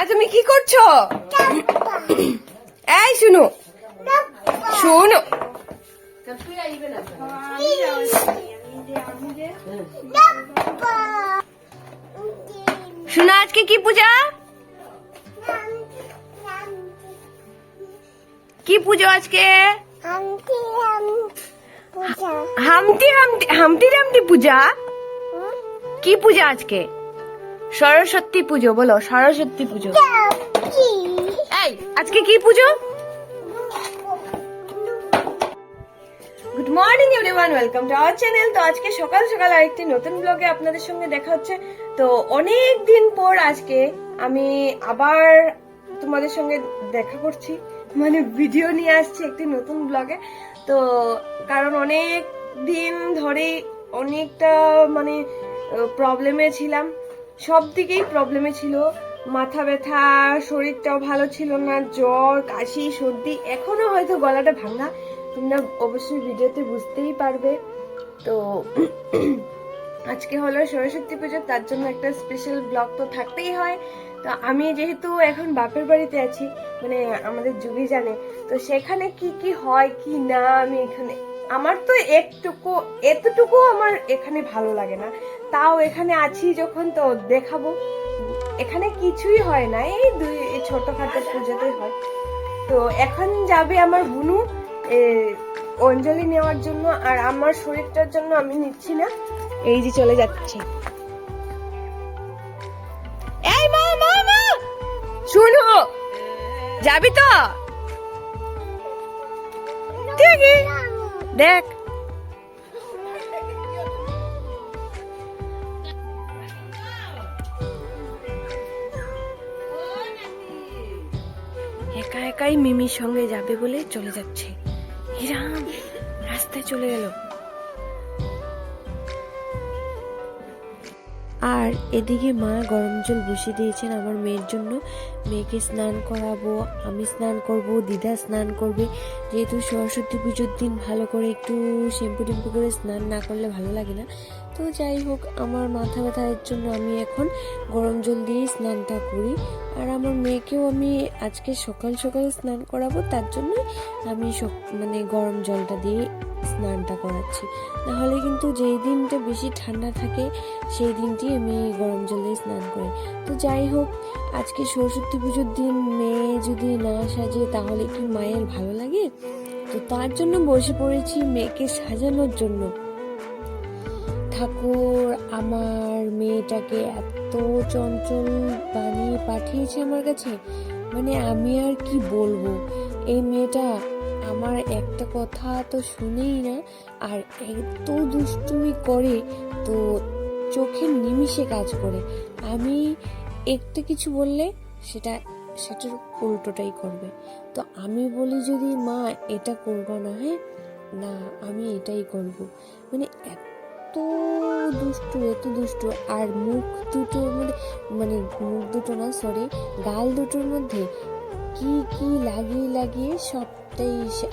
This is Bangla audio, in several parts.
মা তুমি কি করছ? এই, শুনো। শুনো। শুনো, আজকে কি পূজা? কি পুজো আজকে? হামটি হামটি হামটি রামটি পূজা? কি পূজা আজকে? সরস্বতী পুজো, বলো, সরস্বতী পুজো। এই, আজকে কি পুজো? Good morning everyone welcome to our channel তো আজকে সকাল সকাল আরেকটি নতুন ব্লগে আপনাদের সঙ্গে দেখা হচ্ছে। তো অনেক দিন পর আজকে আমি আবার তোমাদের সঙ্গে দেখা করছি। মানে ভিডিও নিয়ে আসছি একটি নতুন ব্লগে তো কারণ অনেক দিন ধরে অনেকটা মানে প্রবলেমে ছিলাম। সব দিকেই প্রবলেমে ছিল। মাথা ব্যথা, শরীরটাও ভালো ছিল না, জ্বর, কাশি, সর্দি, এখনও হয়তো গলাটা ভাঙা। তোমরা অবশ্যই ভিডিওতে বুঝতেই পারবে। তো আজকে হলো সরস্বতী পুজো, তার জন্য একটা স্পেশাল ব্লগ তো থাকতেই হয়। তো আমি যেহেতু এখন বাপের বাড়িতে আছি মানে আমাদের যুগি জানে, তো সেখানে কি কি হয়, কি না, আমি এখানে আমার তো একটুকু এতটুকু আমার এখানে ভালো লাগে না। তাও এখানে আছি যখন তো দেখাবো। এখানে কিছুই হয় না, এই দুই ছোটখাটো পুজোতেই হয়। তো এখন যাবে আমার বুনু অঞ্জলি নেওয়ার জন্য, আর আমার শরীরটার জন্য আমি নিচ্ছি না। এই যে চলে যাচ্ছে। এই মা মা মা! শুনো, যাবি তো? দেখ। একা একাই মিমির সঙ্গে যাবে বলে চলে যাচ্ছে। হিরাম রাস্তায় চলে গেল। আর এদিকে মা গরম জল বসিয়ে দিয়েছেন আমার মেয়ের জন্য। মেয়েকে স্নান করাবো, আমি স্নান করব, দিদা স্নান করবে। যেহেতু সরস্বতী পুজোর দিন ভালো করে একটু শ্যাম্পু টেম্পু করে স্নান না করলে ভালো লাগে না। তো যাই হোক, আমার মাথা ব্যথার জন্য আমি এখন গরম জল দিয়েই স্নানটা করি। আর আমার মেয়েকেও আমি আজকে সকাল সকাল স্নান করাবো, তার জন্য আমি মানে গরম জলটা দিয়ে স্নানটা করাচ্ছি। নাহলে কিন্তু যেই দিনটা বেশি ঠান্ডা থাকে, সেই দিনটি আমি গরম জল দিয়ে স্নান করি। তো যাই হোক, আজকে সরস্বতী পুজোর দিন মেয়ে যদি না সাজে, তাহলে কি মায়ের ভালো লাগে? তো তার জন্য বসে পড়েছি মেয়েকে সাজানোর জন্য। ঠাকুর আমার মেয়েটাকে এত চঞ্চল বানিয়ে পাঠিয়েছে আমার কাছে মানে আমি আর কি বলব? এই মেয়েটা আমার একটা কথা তো শুনেই না, আর এত দুষ্টুমি করে তো চোখের নিমিষে কাজ করে। আমি একটা কিছু বললে সেটা, সেটার উল্টোটাই করবে। তো আমি বলি যদি, মা, এটা করব না হ্যাঁ? না, আমি এটাই করব। মানে এত দুষ্টু, এত দুষ্টু। আর মুখ দুটোর মধ্যে মানে মুখ দুটো না সরি গাল দুটোর মধ্যে কি কি লাগিয়ে লাগিয়ে সবটাই সে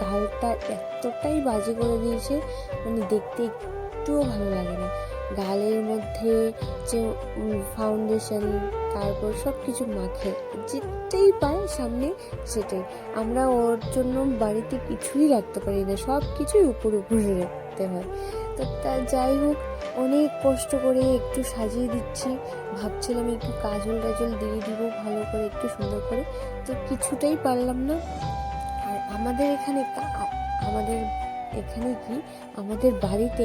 গালটা এতটাই বাজে করে দিয়েছে মানে দেখতে একটুও ভালো লাগে না। গালের মধ্যে যে ফাউন্ডেশন তারপর সব কিছু মাখে যেটাই পায় সামনে, সেটাই। আমরা ওর জন্য বাড়িতে কিছুই রাখতে পারি না সব কিছুই উপরে উপরে রাখতে হয়। তো যাই হোক, অনেক কষ্ট করে একটু সাজিয়ে দিচ্ছি। ভাবছিলাম একটু কাজল টাজল দিয়ে দিব, ভালো করে একটু সুন্দর করে। তো কিছুটাই পারলাম না। আর আমাদের এখানে আমাদের এখানে কি, আমাদের বাড়িতে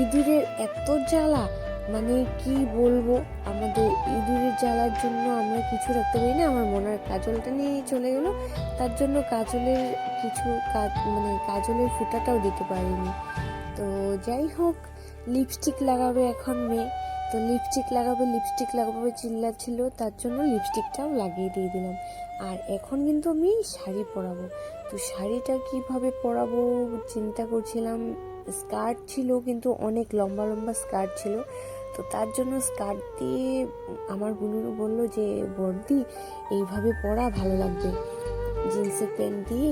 ইঁদুরের এত জ্বালা মানে কি বলব, আমাদের ইঁদুরের জ্বালার জন্য আমরা কিছু রাখতে পারি না। আমার মনের কাজলটা নিয়ে চলে গেলো। তার জন্য কাজলের কিছু কাজ মানে কাজলের ফুটাটাও দিতে পারিনি। তো যাই হোক লিপস্টিক লাগাবে এখন মেয়ে। তো লিপস্টিক লাগাবে লিপস্টিক লাগাবে চিল্লাচ্ছিল তার জন্য লিপস্টিকটাও লাগিয়ে দিয়ে দিলাম। আর এখন কিন্তু আমি শাড়ি পরাবো। তো শাড়িটা কীভাবে পরাবো চিন্তা করছিলাম। স্কার্ট ছিল, কিন্তু অনেক লম্বা লম্বা স্কার্ট ছিল। তো তার জন্য স্কার্ট দিয়ে আমার বোনু বলল যে, বর্দি, এইভাবে পরা, ভালো লাগবে। জিন্সের প্যান্ট দিয়ে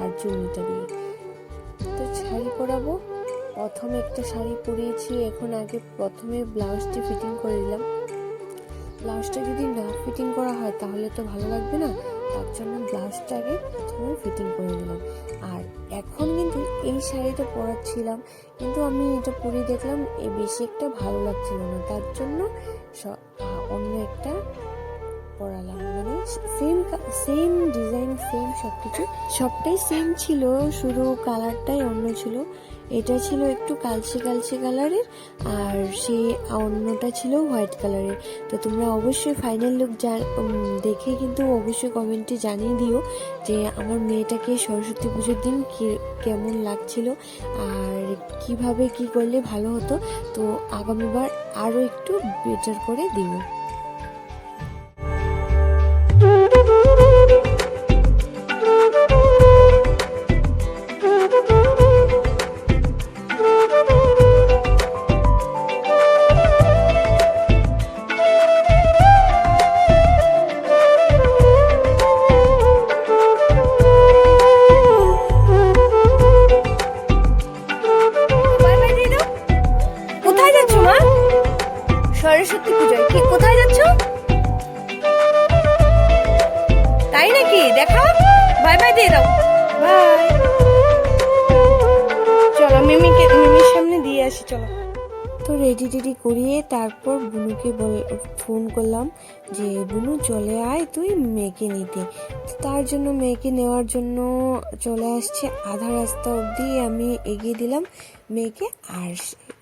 আর চুন্নিটা দিয়ে। তো শাড়ি পরাবো। প্রথমে একটা শাড়ি পরিয়েছি, এখন আগে প্রথমে ব্লাউজটি ফিটিং করে দিলাম ব্লাউজটা যদি না ফিটিং করা হয়, তাহলে তো ভালো লাগবে না। তার জন্য ব্লাউজটা আগে প্রথমে ফিটিং করে নিলাম। আর এখন কিন্তু এই শাড়িটা পরাচ্ছিলাম, কিন্তু আমি এটা পরে দেখলাম, এ বেশি একটা ভালো লাগছিল না। তার জন্য অন্য একটা পরালাম। মানে সেম সেম ডিজাইন সেম সব কিছু সবটাই সেম ছিল, শুধু কালারটাই অন্য ছিল। এটা ছিল একটু কালচে কালচে কালারের আর সে অন্যটা ছিল হোয়াইট কালারের তো তোমরা অবশ্যই ফাইনাল লুক দেখে কিন্তু অবশ্যই কমেন্টে জানিয়ে দিও যে আমার মেয়েটাকে সরস্বতী পুজোর দিন কেমন লাগছিল, আর কীভাবে কি করলে ভালো হতো। তো আগামীবার আরও একটু বেটার করে দিব দিয়ে আসি, চলো। তো রেডি টেডি করিয়ে তারপর বুনুকে ফোন করলাম যে, বুনু, চলে আয় তুই মেয়েকে নিতে। তার জন্য, মেয়েকে নেওয়ার জন্য চলে আসছে। আধা রাস্তা অবধি আমি এগিয়ে দিলাম মেয়েকে। আর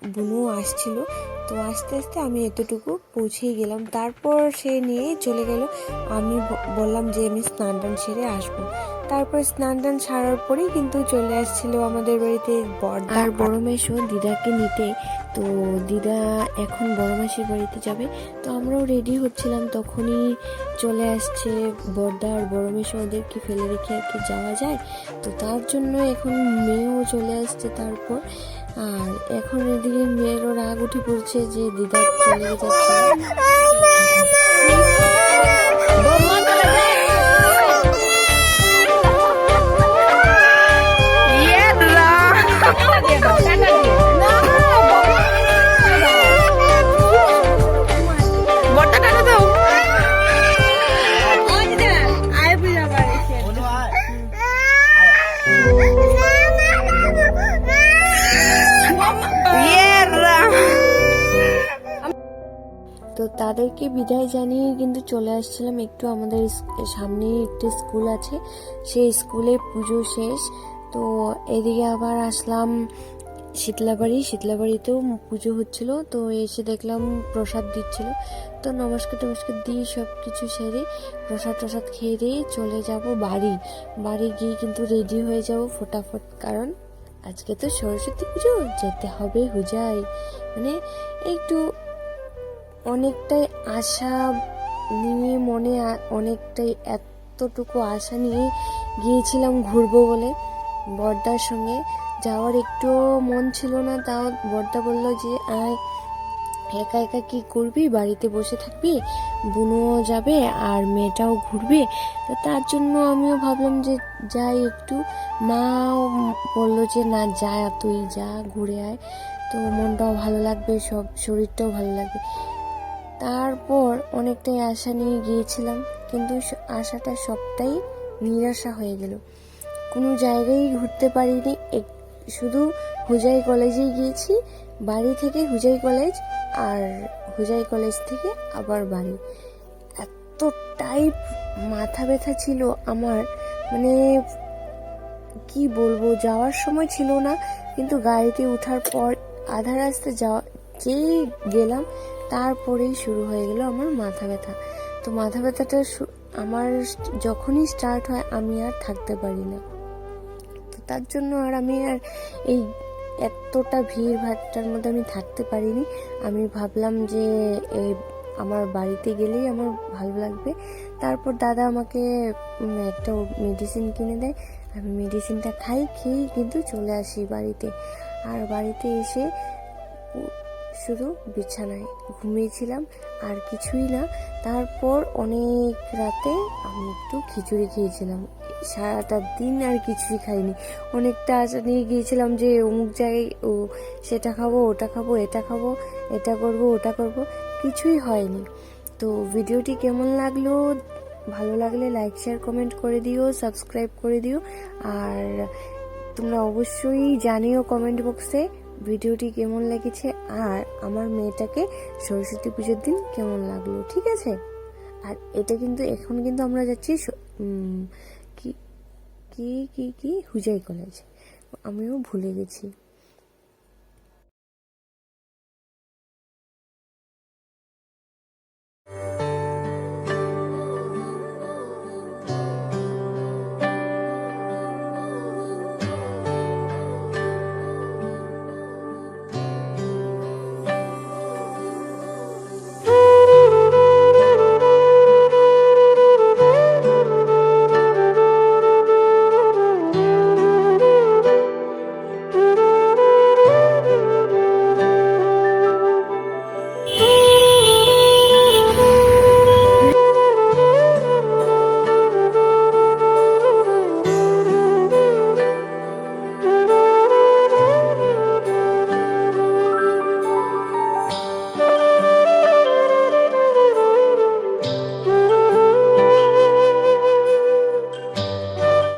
বুনু আসছিল। তো আস্তে আস্তে আমি এতটুকু পৌঁছেই গেলাম। তারপর সে নিয়ে চলে গেল। আমি বললাম যে, আমি স্নান টান সেরে আসব। তারপর স্নান টান সারার পরেই কিন্তু চলে আসছিল আমাদের বাড়িতে আর বড় মেশো দিদাকে নিতে তো দিদা এখন বড় মাসির বাড়িতে যাবে তো আমরাও রেডি হচ্ছিলাম তখনই চলে আসছে বড়দা আর বড় মেশো ওদেরকে ফেলে রেখে আর কি যাওয়া যায় তো তার জন্য এখন মেয়েও চলে আসছে তারপর আর এখন এদিকে মেয়েরও রাগ উঠে পড়ছে যে দিদা চলে যাচ্ছে তাদেরকে বিদায় জানিয়ে কিন্তু চলে আসছিলাম একটু আমাদের সামনেই একটা স্কুল আছে। সেই স্কুলে পুজো শেষ। তো এদিকে আবার আসলাম শীতলাবাড়ি। শীতলাবাড়িতেও পুজো হচ্ছিল। তো এসে দেখলাম প্রসাদ দিচ্ছিল। তো নমস্কার টমস্কার দিয়ে সব কিছু সেরে প্রসাদ টসাদ খেয়ে দিয়ে চলে যাব বাড়ি। বাড়ি গিয়ে কিন্তু রেডি হয়ে যাব ফটাফট। কারণ আজকে তো সরস্বতী পুজো, যেতে হবে হুজাই মানে একটু অনেকটাই আশা নিয়ে মনে অনেকটাই এতটুকু আশা নিয়ে গিয়েছিলাম ঘুরবো বলে বর্দার সঙ্গে। যাওয়ার একটু মন ছিল না, তাও বর্দা বলল যে আয় একা একা কি করবি? বাড়িতে বসে থাকবি? বুনুও যাবে আর মেয়েটাও ঘুরবে। তো তার জন্য আমিও ভাবলাম যে, যাই একটু। মাও বলল যে, না, যা, তুই যা, ঘুরে আয়। তো মনটাও ভালো লাগবে, সব শরীরটাও ভালো লাগবে। তারপর অনেকটাই আশা নিয়ে গিয়েছিলাম, কিন্তু আশাটা সবটাই নিরাশা হয়ে গেল। কোনো জায়গায় ঘুরতে পারিনি শুধু হুজাই কলেজেই গিয়েছি, বাড়ি থেকে হুজাই কলেজ আর হুজাই কলেজ থেকে আবার বাড়ি। এতটাই মাথা ব্যথা ছিল আমার মানে কি বলব, যাওয়ার সময় ছিল না, কিন্তু গাড়িতে ওঠার পর আধা রাস্তা যাওয়া যেই গেলাম তারপরেই শুরু হয়ে গেল আমার মাথা ব্যথা। তো মাথা ব্যথাটা আমার যখনই স্টার্ট হয়, আমি আর থাকতে পারি না। তো তার জন্য আর আমি আর এই এতটা ভিড় ভাট্টার মধ্যে আমি থাকতে পারিনি। আমি ভাবলাম যে এই আমার বাড়িতে গেলেই আমার ভালো লাগবে। তারপর দাদা আমাকে একটা মেডিসিন কিনে দেয়। আমি মেডিসিনটা খাই খেয়েই কিন্তু চলে আসি বাড়িতে। আর বাড়িতে এসে শুধু বিছানায় ঘুমিয়েছিলাম আর কিছুই না। তারপর অনেক রাতে আমি একটু খিচুড়ি খেয়েছিলাম। সারাটা দিন আর কিছুই খাইনি। অনেকটা আশা নিয়ে গিয়েছিলাম যে অমুক জায়গায় ও সেটা খাব, ওটা খাব, এটা খাব, এটা করব, ওটা করব, কিছুই হয়নি। তো ভিডিওটি কেমন লাগল? ভালো লাগলে লাইক, শেয়ার, কমেন্ট করে দিও, সাবস্ক্রাইব করে দিও। আর তোমরা অবশ্যই জানিও কমেন্ট বক্সে ভিডিওটি কেমন লেগেছে আমার মেয়েটাকে সরস্বতী পুজোর দিন কেমন লাগল, ঠিক আছে? আর এটা কিন্তু এখন কিন্তু আমরা যাচ্ছি কি কি কি হুজাই কলেজ আমিও ভুলে গেছি।